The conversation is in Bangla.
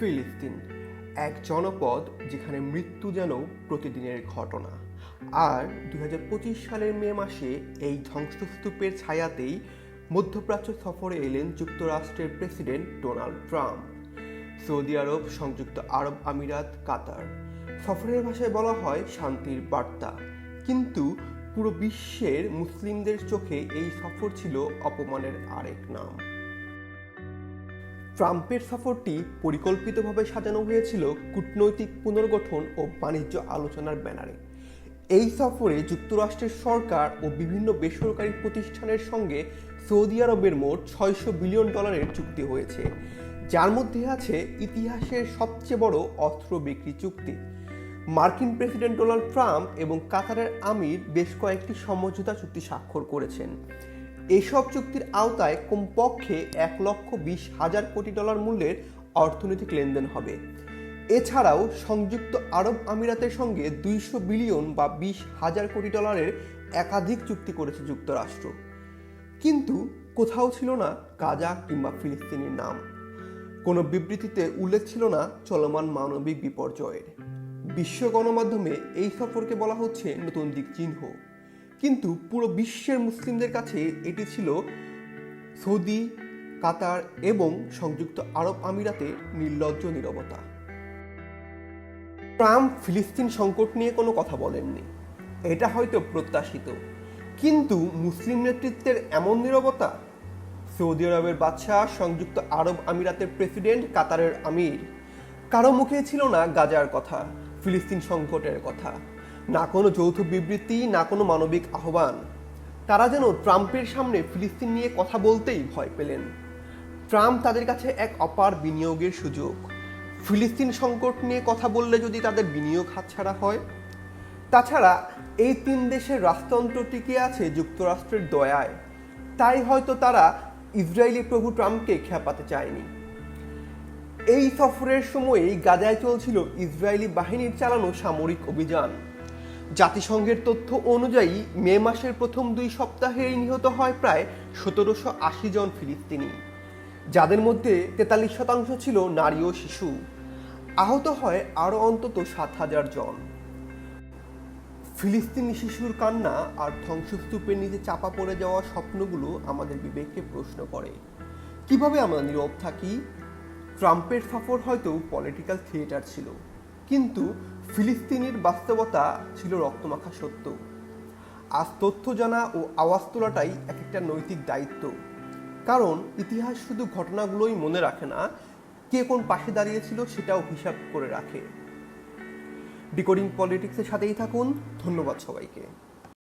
ফিলিস্তিন এক জনপদ যেখানে মৃত্যু যেন প্রতিদিনের ঘটনা। আর দু হাজার পঁচিশ সালের মে মাসে এই ধ্বংসস্তূপের ছায়াতেই মধ্যপ্রাচ্য সফরে এলেন যুক্তরাষ্ট্রের প্রেসিডেন্ট ডোনাল্ড ট্রাম্প, সৌদি আরব, সংযুক্ত আরব আমিরাত, কাতার। সফরের ভাষায় বলা হয় শান্তির বার্তা। কিন্তু পুরো বিশ্বের মুসলিমদের চোখে এই সফর ছিল অপমানের আরেক নাম। ট্রাম্পের সফরটি পরিকল্পিতভাবে সাজানো হয়েছিল কূটনৈতিক পুনর্গঠন ও বাণিজ্য আলোচনার ব্যানারে। এই সফরে যুক্তরাষ্ট্রের সরকার ও বিভিন্ন বেসরকারি প্রতিষ্ঠানের সঙ্গে সৌদি আরবের মোট ছয়শো বিলিয়ন ডলারের চুক্তি হয়েছে, যার মধ্যে আছে ইতিহাসের সবচেয়ে বড় অস্ত্র বিক্রি চুক্তি। মার্কিন প্রেসিডেন্ট ডোনাল্ড ট্রাম্প এবং কাতারের আমির বেশ কয়েকটি সমঝোতা চুক্তি স্বাক্ষর করেছেন। এসব চুক্তির আওতায় কমপক্ষে এক লক্ষ বিশ হাজার কোটি ডলার মূল্যের অর্থনৈতিক লেনদেন হবে। এছাড়াও সংযুক্ত আরব আমিরাতের সঙ্গে দুইশো বিলিয়ন বা বিশ হাজার কোটি ডলারের একাধিক চুক্তি করেছে যুক্তরাষ্ট্র। কিন্তু কোথাও ছিল না গাজা কিংবা ফিলিস্তিনের নাম। কোনো বিবৃতিতে উল্লেখ ছিল না চলমান মানবিক বিপর্যয়ের। বিশ্ব গণমাধ্যমে এই সফরকে বলা হচ্ছে নতুন দিক চিহ্ন। কিন্তু পুরো বিশ্বের মুসলিমদের কাছে এটি ছিল সৌদি, কাতার এবং সংযুক্ত আরব আমিরাতের নির্লজ্জ নীরবতা। ট্রাম্প ফিলিস্তিন সংকট নিয়ে কোনো কথা বলেননি। এটা হয়তো প্রত্যাশিত। কিন্তু মুসলিম নেতৃত্বের এমন নীরবতা? সৌদি আরবের বাদশাহ, সংযুক্ত আরব আমিরাতের প্রেসিডেন্ট, কাতারের আমির। কারও মুখে ছিল না গাজার কথা, ফিলিস্তিন সংকটের কথা। না কোনো যৌথ বিবৃতি, না কোনো মানবিক আহ্বান। তারা যেন ট্রাম্পের সামনে ফিলিস্তিন নিয়ে কথা বলতেই ভয় পেলেন। ট্রাম্প তাদের কাছে এক অপার বিনিয়োগের সুযোগ। ফিলিস্তিন সংকট নিয়ে কথা বললে যদি তাদের বিনিয়োগ হাতছাড়া হয়? তাছাড়া, এই তিন দেশের রাজতন্ত্র টিকে আছে যুক্তরাষ্ট্রের দয়ায়। তাই হয়তো তারা ইসরায়েলি প্রভু ট্রাম্পকে খেপাতে চায়নি। এই সফরের সময়ই গাজায় চলছিল ইসরায়েলি বাহিনীর চালানো সামরিক অভিযান। জাতিসংঘের তথ্য অনুযায়ী, মে মাসের প্রথম দুই সপ্তাহেই নিহত হয় প্রায় সতেরোশো আশি জন ফিলিস্তিনি, যাদের মধ্যে তেতাল্লিশ শতাংশ ছিল নারী ও শিশু। আহত হয় আরও অন্তত সাত হাজার জন। ফিলিস্তিনি শিশুর কান্না আর ধ্বংসস্তূপের নিচে চাপা পড়ে যাওয়া স্বপ্নগুলো আমাদের বিবেককে প্রশ্ন করে। কীভাবে আমরা নীরব থাকি? ট্রাম্পের সফর হয়তো পলিটিক্যাল থিয়েটার ছিল, কিন্তু ফিলিস্তিনির বাস্তবতা ছিল রক্তমাখা সত্য। আজ তথ্য জানা ও আওয়াজ তোলাটাই এক একটা নৈতিক দায়িত্ব। কারণ ইতিহাস শুধু ঘটনাগুলোই মনে রাখে না, কে কোন পাশে দাঁড়িয়েছিল সেটাও হিসাব করে রাখে। ডিকোডিং পলিটিক্সের সাথেই থাকুন, ধন্যবাদ সবাইকে।